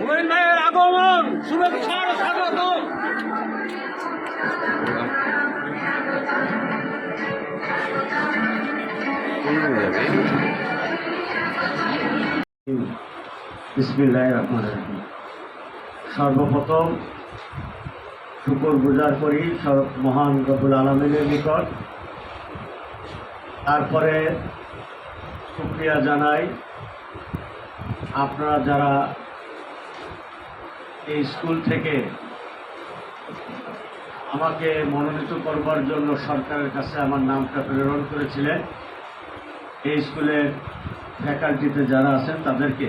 হুমায়ুন ভাইয়ের আগমন শুভেচ্ছার স্বাগত বিসমিল্লাহ রহমান সর্বপ্রথম শুকর গুজার করি সব মহান রবুল আলমিনের নিকট। তারপরে শুক্রিয়া জানাই আপনারা যারা এই স্কুল থেকে আমাকে মনোনীত করবার জন্য সরকারের কাছে আমার নামটা প্রেরণ করেছিলেন, এই স্কুলের ফ্যাকাল্টিতে যারা আছেন তাদেরকে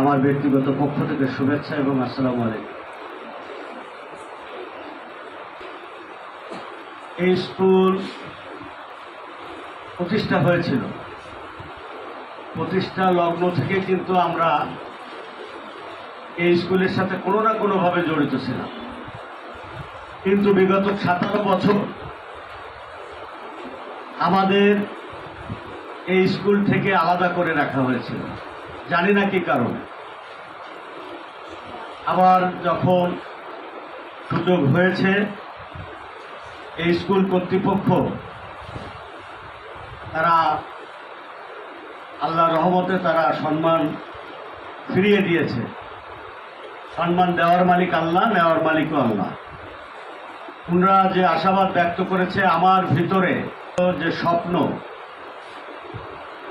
আমার ব্যক্তিগত পক্ষ থেকে শুভেচ্ছা এবং আসসালামু আলাইকুম। এই স্কুল প্রতিষ্ঠা হয়েছিল। প্রতিষ্ঠা লগ্ন থেকে কিন্তু আমরা এই স্কুলের সাথে কোনো না কোনোভাবে জড়িত ছিলাম। কিন্তু বিগত সাতারো বছর আমাদের এই স্কুল থেকে আলাদা করে রাখা হয়েছিল। জানি না কি কারণে। আবার যখন সুযোগ হয়েছে এই স্কুল কর্তৃপক্ষ, তারা আল্লাহ রহমতে তারা সম্মান ফিরিয়ে দিয়েছে। সম্মান দেওয়ার মালিক আল্লাহ, নেওয়ার মালিকও আল্লাহ। ওনারা যে আশাবাদ ব্যক্ত করেছে আমার ভিতরে, যে স্বপ্ন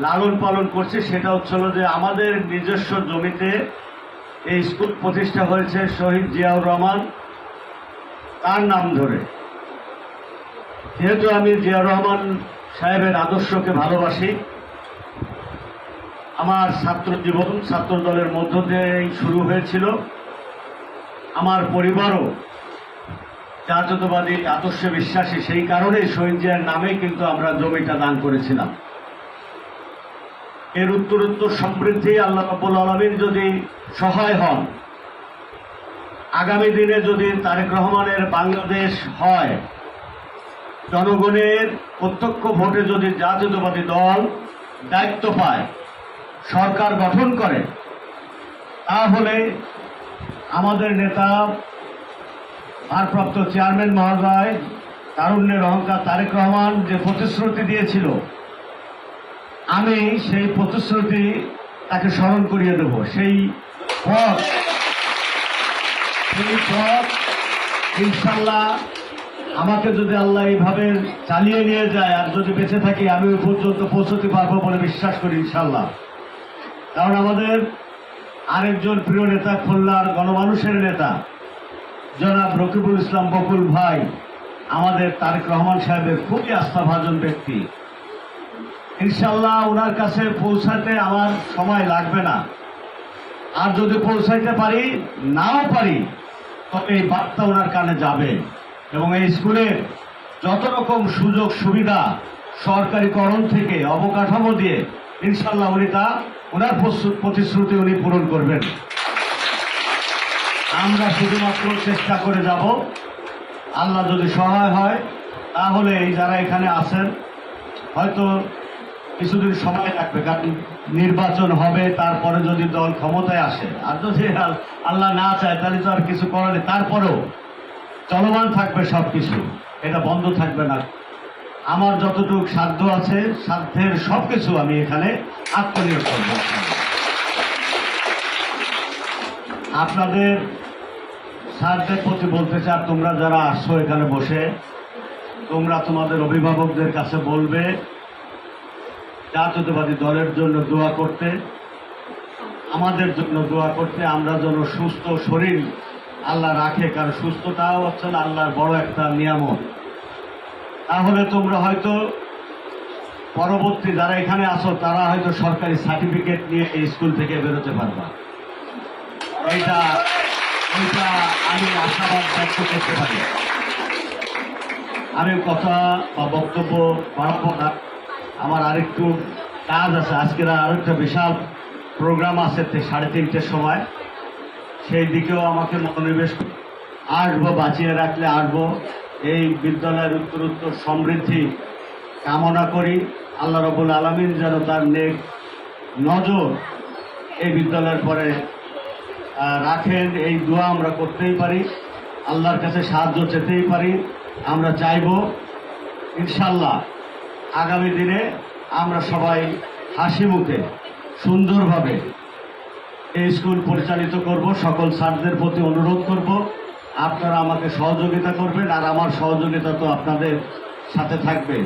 লালন পালন করছে, সেটা হচ্ছিল যে আমাদের নিজস্ব জমিতে এই স্কুল প্রতিষ্ঠা হয়েছে শহীদ জিয়াউর রহমান। তার নাম ধরে যেহেতু আমি জিয়াউর রহমান সাহেবের আদর্শকে ভালোবাসি, আমার ছাত্র জীবন, ছাত্র দলের মধ্য দিয়েই শুরু হয়েছিল। আমার পরিবারও জাতীয়তাবাদী আদর্শে বিশ্বাসী, সেই কারণেই শহীদ জিয়ার নামে কিন্তু আমরা জমিটা দান করেছিলাম। এর উত্তরোত্তর সমৃদ্ধি আল্লাহ রাব্বুল আলমিন যদি সহায় হন, আগামী দিনে যদি তারেক রহমানের বাংলাদেশ হয় জনগণের প্রত্যক্ষ ভোটে যদি জাতীয়তাবাদী দল দায়িত্ব পায়, সরকার গঠন করে, তাহলে আমাদের নেতা, ভারপ্রাপ্ত চেয়ারম্যান মহোদয়, তারুণ্যের অহংকার তারেক রহমান যে প্রতিশ্রুতি দিয়েছিল, আমি সেই প্রতিশ্রুতি তাকে স্মরণ করিয়ে দেব। সেই পথ সেই পথ, ইনশাল্লাহ আমাকে যদি আল্লাহ এইভাবে চালিয়ে নিয়ে যায় আর যদি বেঁচে থাকি, আমি ওই পর্যন্ত পৌঁছতে পারব বলে বিশ্বাস করি ইনশাল্লাহ কারণ আমাদের আরেকজন প্রিয় নেতা, খুলনার গণমানুষের নেতা, জনাব রকিবুল ইসলাম বকুল ভাই, আমাদের তারেক রহমান সাহেবের খুবই আস্থাভাজন ব্যক্তি। ইনশাল্লাহ ওনার কাছে পৌঁছাতে আমার সময় লাগবে না। আর যদি পৌঁছাইতে পারি, নাও পারি, তবে এই বার্তা ওনার কানে যাবে। এবং এই স্কুলের যত রকম সুযোগ, সুবিধা সরকারিকরণ থেকে অবকাঠামো দিয়ে ইনশাল্লাহ উনি তা ওনার প্রতিশ্রুতি উনি পূরণ করবেন। আমরা শুধুমাত্র চেষ্টা করে যাব। আল্লাহ যদি সহায় হয়, তাহলে এই যারা এখানে আছেন, হয়তো কিছুদিন সময় লাগবে, কারণ নির্বাচন হবে, তারপরে যদি দল ক্ষমতায় আসে, আর যদি আল- আল্লাহ না চায়, তাহলে তো আর কিছু করার তারপরেও চলমান থাকবে সব কিছু এটা বন্ধ থাকবে না। আমার যতটুকু সাধ্য আছে, সাধ্যের সব কিছু আমি এখানে আত্মনিয়োগ করব। আপনাদের স্যারদের প্রতি বলতে চাই তোমরা যারা আসছো এখানে বসে, তোমরা তোমাদের অভিভাবকদের কাছে বলবে, জাতীয়তাবাদী দলের জন্য দোয়া করতে, আমাদের জন্য দোয়া করতে, আমরা যেন সুস্থ শরীর আল্লাহ রাখে কারণ সুস্থতাও হচ্ছে আল্লাহর বড় একটা নিয়ামত। তাহলে তোমরা হয়তো পরবর্তী যারা এখানে আসো তারা হয়তো সরকারি সার্টিফিকেট নিয়ে এই স্কুল থেকে বেরোতে পারবা। এইটা এইটা আমি আশাবাদ ব্যক্ত করতে পারি। আমি কথা বা বক্তব্য বাড়াবো না। আমার আরেকটু কাজ আছে। আজকের আরেকটা বিশাল প্রোগ্রাম আছে সাড়ে তিনটের সময়। সেই দিকেও আমাকে মনোনিবেশ আসব, বাঁচিয়ে রাখলে আসব। এই বিদ্যালয়ের উত্তর উত্তর সমৃদ্ধি কামনা করি। আল্লাহ রবুল আলমিন যেন তার নেক নজর এই বিদ্যালয়ের পরে রাখেন। এই দোয়া আমরা করতেই পারি। আল্লাহর কাছে সাহায্য চেতেই পারি। আমরা চাইব ইনশাল্লাহ আগামী দিনে আমরা সবাই হাসি মুখে সুন্দরভাবে স্কুল পরিচালিত করব, সকল স্যারদের প্রতি অনুরোধ করব। আপনারা আমাকে সহযোগিতা করবেন আর আমার সহযোগিতা তো আপনাদের সাথে থাকবে।